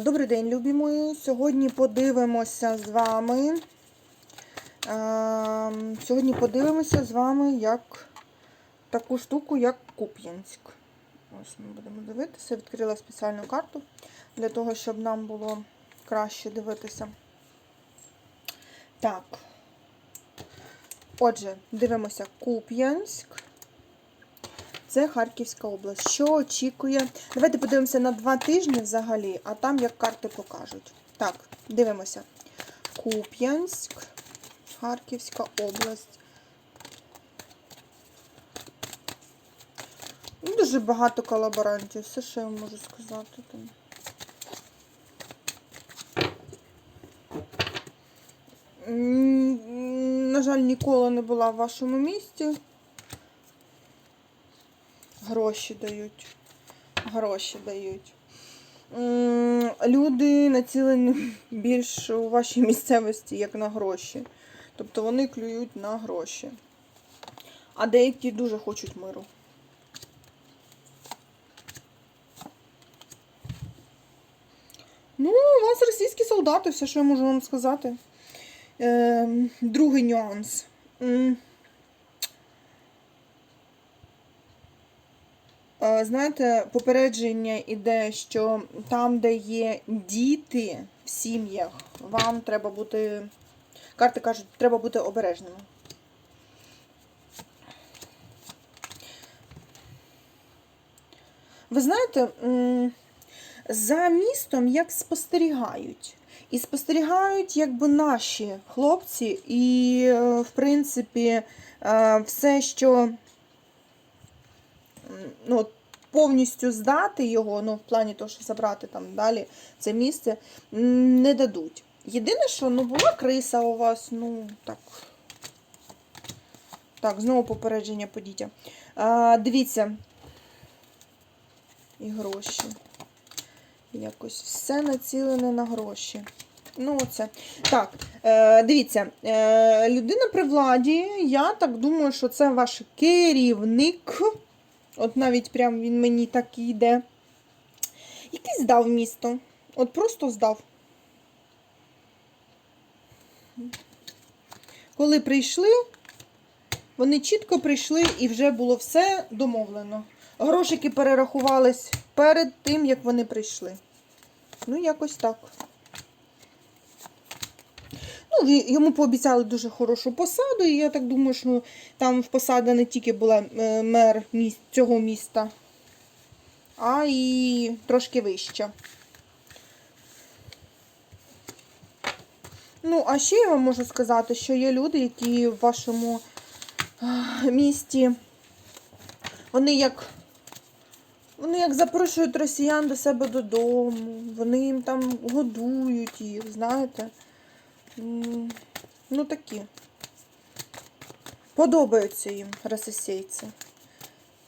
Добрий день, любі мої. Сьогодні подивимося з вами. Сьогодні подивимося з вами як таку штуку, як Куп'янськ. Ось ми будемо дивитися. Відкрила спеціальну карту для того, щоб нам було краще дивитися. Так. Отже, дивимося Куп'янськ. Це Харківська область. Що очікує? Давайте подивимося на два тижні взагалі, а там як карти покажуть. Так, дивимося. Куп'янськ, Харківська область. Ну, Дуже багато колаборантів, все, що я можу сказати. Там. На жаль, ніколи не була в вашому місті. Гроші дають. Гроші дають. Люди націлені більш у вашій місцевості, як на гроші. Тобто вони клюють на гроші. А деякі дуже хочуть миру. Ну, у вас російські солдати, все, що я можу вам сказати. Ем, другий нюанс. М, Е, Знаєте, попередження іде, що там, де є діти в сім'ях, вам треба бути. Карти кажуть, треба бути обережними. Ви знаєте, за містом як спостерігають. І спостерігають якби наші хлопці, і, е, в принципі, е, все, що ну, повністю здати його, ну, в плані того, що забрати там далі це місце, не дадуть. Єдине, що ну, була криса у вас, ну так. Так, знову попередження по дітям. А, дивіться. І гроші. Якось все націлене на гроші. Ну, оце. Так, е, дивіться, е, людина при владі, я так думаю, що це ваш керівник. От навіть прям він мені так і йде. Який здав місто. От просто здав. Коли прийшли, вони чітко прийшли і вже було все домовлено. Грошики перерахувались перед тим, як вони прийшли. Ну, якось так. Ну, йому пообіцяли дуже хорошу посаду, і я так думаю, що там в посада не тільки була е, мер цього міста, а і трошки вища. Ну, а ще я вам можу сказати, що є люди, які в вашому е, місті, вони як вони як запрошують росіян до себе додому, вони їм там годують їх, знаєте. Ну такі. Подобаються їм російці.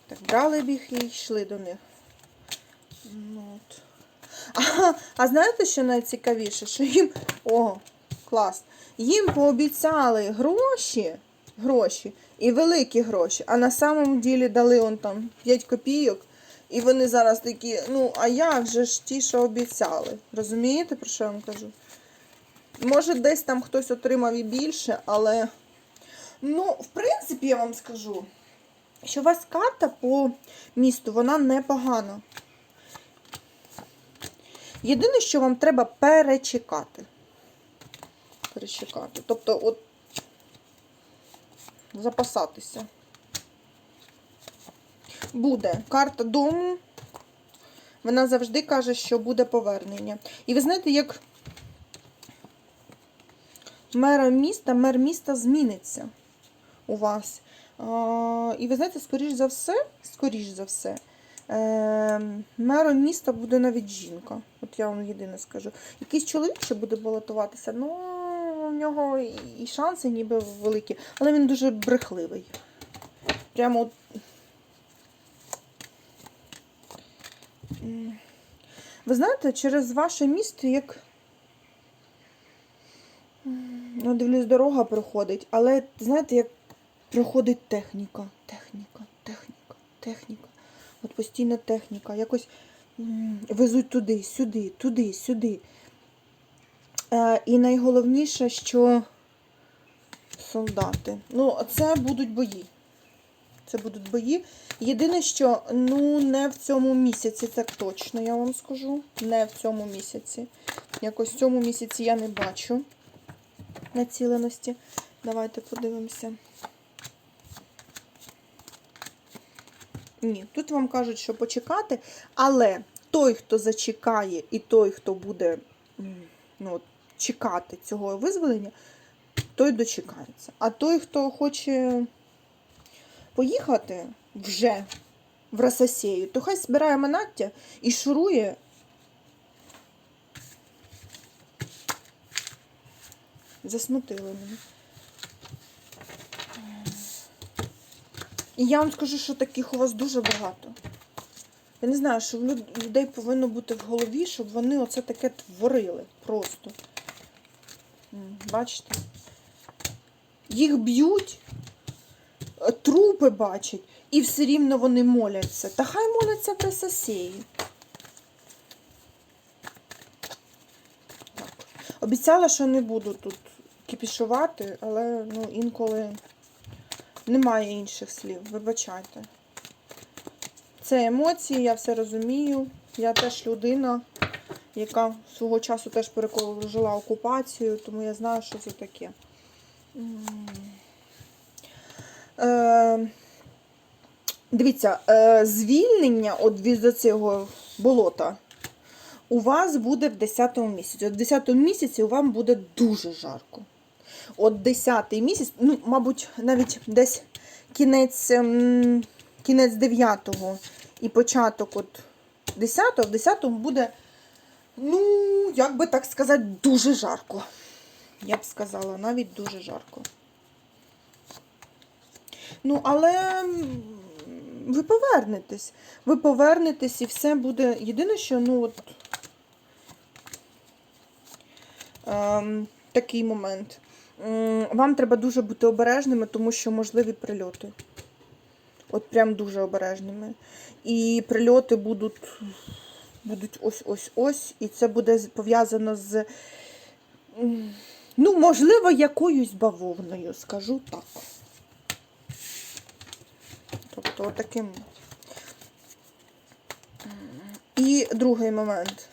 Так, брали б їх і йшли до них. Ну, от. А, а знаєте, що найцікавіше? Що їм. О, клас! Їм пообіцяли гроші, гроші і великі гроші, а на самому ділі дали он там 5 копійок. І вони зараз такі, ну, а як же ж ті, що обіцяли? Розумієте, про що я вам кажу? Може, десь там хтось отримав і більше, але. Ну, в принципі, я вам скажу, що у вас карта по місту, вона непогана. Єдине, що вам треба перечекати. Перечекати. Тобто, от запасатися. Буде карта дому. Вона завжди каже, що буде повернення. І ви знаєте, як мера міста, мер міста зміниться у вас. І ви знаєте, скоріш за все, скоріш за все, е, мером міста буде навіть жінка. От я вам єдине скажу. Якийсь чоловік ще буде балотуватися, ну у нього і шанси ніби великі, але він дуже брехливий. Прямо от. Ви знаєте, через ваше місто як. Ну, дивлюсь, дорога проходить, але знаєте, як проходить техніка, техніка, техніка, техніка. От постійна техніка. Якось везуть туди, сюди, туди, сюди. Е, і найголовніше, що солдати. Ну, це будуть бої. Це будуть бої. Єдине, що ну не в цьому місяці, так точно я вам скажу. Не в цьому місяці. Якось в цьому місяці я не бачу націленості. Давайте подивимося. Ні, тут вам кажуть, що почекати, але той, хто зачекає, і той, хто буде ну, чекати цього визволення, той дочекається. А той, хто хоче поїхати вже в Рососію, то хай збирає манаття і шурує. Засмутили мене. І я вам скажу, що таких у вас дуже багато. Я не знаю, що в людей повинно бути в голові, щоб вони оце таке творили просто. Бачите? Їх б'ють, е, трупи бачать, і все рівно вони моляться. Та хай моляться Рососії. Так. Обіцяла, що не буду тут кіпішувати, але ну, інколи немає інших слів. Вибачайте. Це емоції, я все розумію. Я теж людина, яка свого часу теж пережила окупацію, тому я знаю, що це таке. Е, дивіться, е, звільнення від цього болота у вас буде в 10 місяці. От в 10 місяці вам буде дуже жарко. От 10 місяць, ну, мабуть, навіть десь кінець, ем, кінець 9 і початок от 10, в 10 буде, ну, як би так сказати, дуже жарко. Я б сказала, навіть дуже жарко. Ну, але ви повернетесь. Ви повернетесь і все буде. Єдине, що, ну, от ем, такий момент. Вам треба дуже бути обережними, тому що можливі прильоти. От прям дуже обережними. І прильоти будуть, будуть ось-ось-ось. І це буде пов'язано з, ну, можливо, якоюсь бавовною, скажу так. Тобто отаким. І другий момент.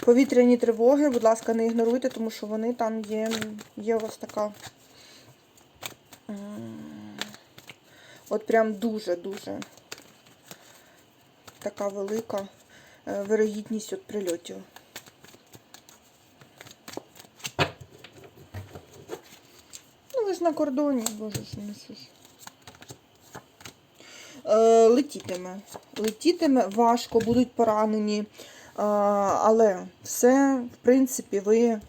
Повітряні тривоги, будь ласка, не ігноруйте, тому що вони там є. Є у вас така. От прям дуже-дуже така велика е, вирогідність від прильотів. Ну, ви ж на кордоні, боже ж, ж. Е, летітиме. Летітиме, важко, будуть поранені. Але все, в принципі, ви,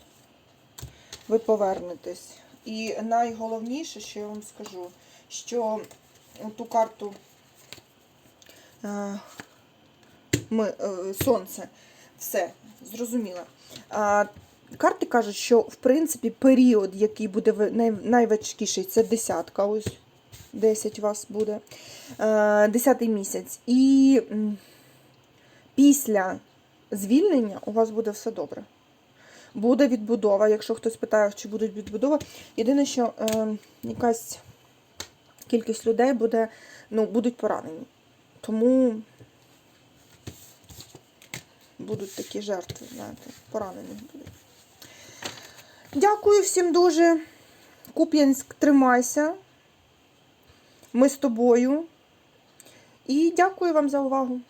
ви повернетесь. І найголовніше, що я вам скажу, що ту карту е, ми, е, сонце, все, зрозуміло. Карти кажуть, що в принципі період, який буде найважкіший, це десятка. Ось 10 у вас буде. Е, Десятий місяць. І після звільнення у вас буде все добре. Буде відбудова, якщо хтось питає, чи буде відбудова. Єдине, що е, якась кількість людей буде, ну, будуть поранені. Тому будуть такі жертви, знаєте, поранені будуть. Дякую всім дуже. Куп'янськ, тримайся. Ми з тобою. І дякую вам за увагу.